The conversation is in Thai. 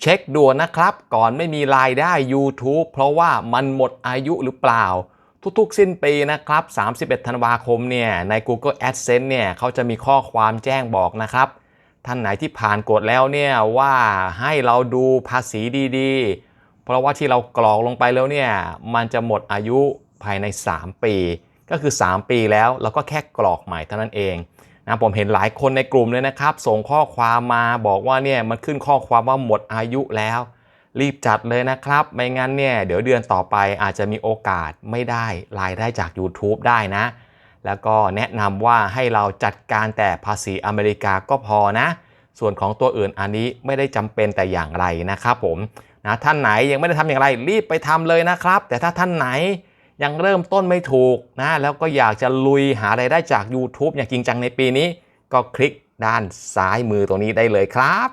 เช็คด่วนนะครับ ก่อนไม่มีรายได้ YouTube เพราะว่ามันหมดอายุหรือเปล่า ทุกๆ สิ้นปีนะครับ 31 ธันวาคมเนี่ยใน Google AdSense เนี่ยเขาจะมีข้อความแจ้งบอกนะครับ ท่านไหนที่ผ่านกฎแล้วเนี่ยว่าให้เราดูภาษีดีๆ เพราะว่าที่เรากรอกลงไปแล้วเนี่ยมันจะหมดอายุภายใน 3 ปี ก็คือ 3 ปีแล้วเราก็แค่กรอกใหม่เท่านั้นเอง นะผมเห็นหลายคนในกลุ่มเลยนะครับ ส่งข้อความมาบอกว่าเนี่ยมันขึ้นข้อความว่าหมดอายุแล้ว รีบจัดเลยนะครับ ไม่งั้นเนี่ยเดี๋ยวเดือนต่อไปอาจจะมีโอกาสไม่ได้รายได้จาก YouTube ได้นะ แล้วก็แนะนำว่าให้เราจัดการแต่ภาษีอเมริกาก็พอนะ ส่วนของตัวอื่นอันนี้ไม่ได้จำเป็นแต่อย่างไรนะครับผมนะท่านไหนยังไม่ได้ทำอย่างไรรีบไปทำเลยนะครับ แต่ถ้าท่านไหน ยังเริ่มต้นไม่ถูกนะแล้วก็อยากจะลุยหาไรายได้จาก YouTube อย่างจริงจังในปีนี้ ก็คลิกด้านซ้ายมือตรงนี้ได้เลยครับ